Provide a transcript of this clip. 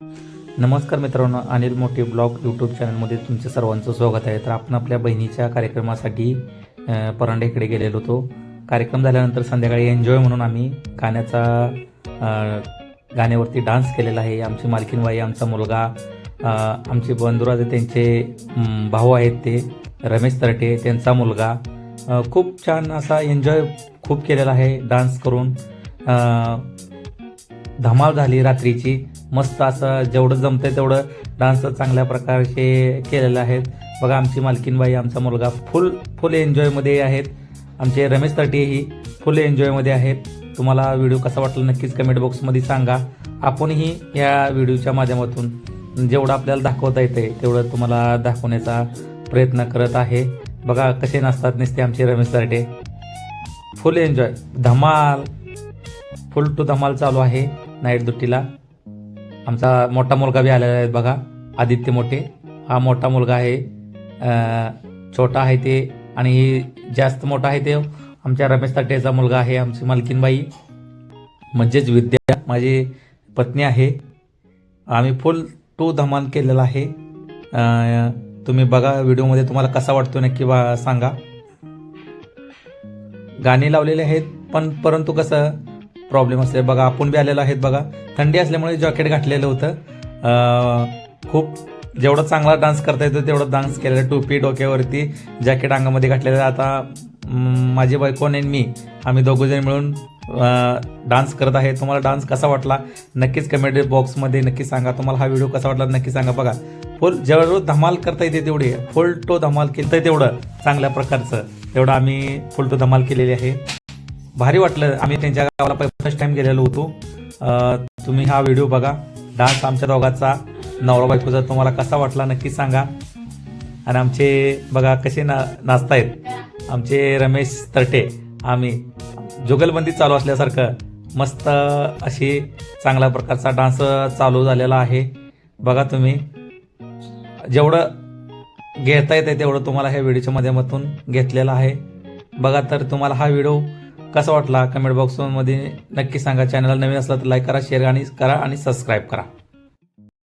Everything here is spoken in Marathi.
नमस्कार मित्रांनो अनिल मोठे ब्लॉग यूट्यूब चॅनलमध्ये तुमचं सर्वांचं स्वागत आहे. तर आपण आपल्या बहिणीच्या कार्यक्रमासाठी परांडेकडे गेलेलो होतो. कार्यक्रम झाल्यानंतर संध्याकाळी एन्जॉय म्हणून आम्ही गाण्याचा गाण्यावरती डान्स केलेला आहे. आमची मालकीनबाई आमचा मुलगा आमचे बंधुराजे त्यांचे भाऊ आहेत ते रमेश तरटे त्यांचा मुलगा. खूप छान असा एन्जॉय खूप केलेला आहे डान्स करून. धमाल झाली रात्रीची. मस्त असं जेवढं जमतंय तेवढं डान्स चांगल्या प्रकारचे केलेले आहेत. बघा आमची मालकीनबाई आमचा मुलगा फुल फुल एन्जॉयमध्ये आहेत. आमचे रमेश तटेही फुल एन्जॉयमध्ये आहेत. तुम्हाला व्हिडिओ कसा वाटला नक्कीच कमेंट बॉक्समध्ये सांगा. आपणही या व्हिडिओच्या माध्यमातून जेवढं आपल्याला दाखवता येते तेवढं तुम्हाला दाखवण्याचा प्रयत्न करत आहे. बघा कसे नसतात नसते आमचे रमेश तरटे फुल एन्जॉय धमाल. फुल टू धमाल चालू आहे. नाईट दुट्टीला आमचा मोठा मुलगा बी आलेला आहे बघा आदित्य मोठे. हा मोठा मुलगा आहे छोटा आहे ते आणि जास्त मोठा आहे ते आमच्या रमेश तटेचा मुलगा आहे आमची मालकीनबाई. म्हणजेच विद्या माझी पत्नी आहे. आम्ही फुल टू धमाल केलेला आहे. तुम्ही बघा व्हिडिओमध्ये तुम्हाला कसा वाटतो नक्की बा सांगा. गाणी लावलेले आहेत पण परंतु कसं प्रॉब्लेम असते. बघा आपण बी आलेलो आहेत बघा. थंडी असल्यामुळे जॉकेट घातलेलं होतं. खूप जेवढा चांगला डान्स करता येतो तेवढा डान्स केलेला. टोपी डोक्यावरती जॅकेट अंगामध्ये घातलेलं. आता माझी बायको आणि मी आम्ही दोघंजण मिळून डान्स करत आहे. तुम्हाला डान्स कसा वाटला? नक्कीच कमेंट बॉक्समध्ये नक्की सांगा. तुम्हाला हा व्हिडिओ कसा वाटला? नक्की सांगा. बघा फुल जेवढं धमाल करता येते तेवढी. फुल टू धमाल केलं तेवढं. चांगल्या प्रकारचं. तेवढं आम्ही फुल टू धमाल केलेली आहे. भारी वाटलं. आम्ही त्यांच्या गावाला फर्स्ट टाइम गेलेलो होतो. तुम्ही हा व्हिडिओ बघा. डान्स आमच्या दोघाचा नवरा बायकोचा तुम्हाला कसा वाटला नक्की सांगा. आणि आमचे बघा कसे ना नाचतायत. आमचे रमेश तरटे आम्ही जुगलबंदी चालू असल्यासारखं मस्त अशी चांगल्या प्रकारचा डान्स चालू झालेला आहे. बघा तुम्ही. जेवढं घेता येतं तेवढं तुम्हाला ह्या व्हिडिओच्या माध्यमातून घेतलेलं आहे. बघा तर तुम्हाला हा व्हिडिओ कसा वाटला कमेंट बॉक्समध्ये नक्की सांगा. चॅनलला नवीन असला तर लाईक करा शेअर आणि करा आणि सबस्क्राईब करा.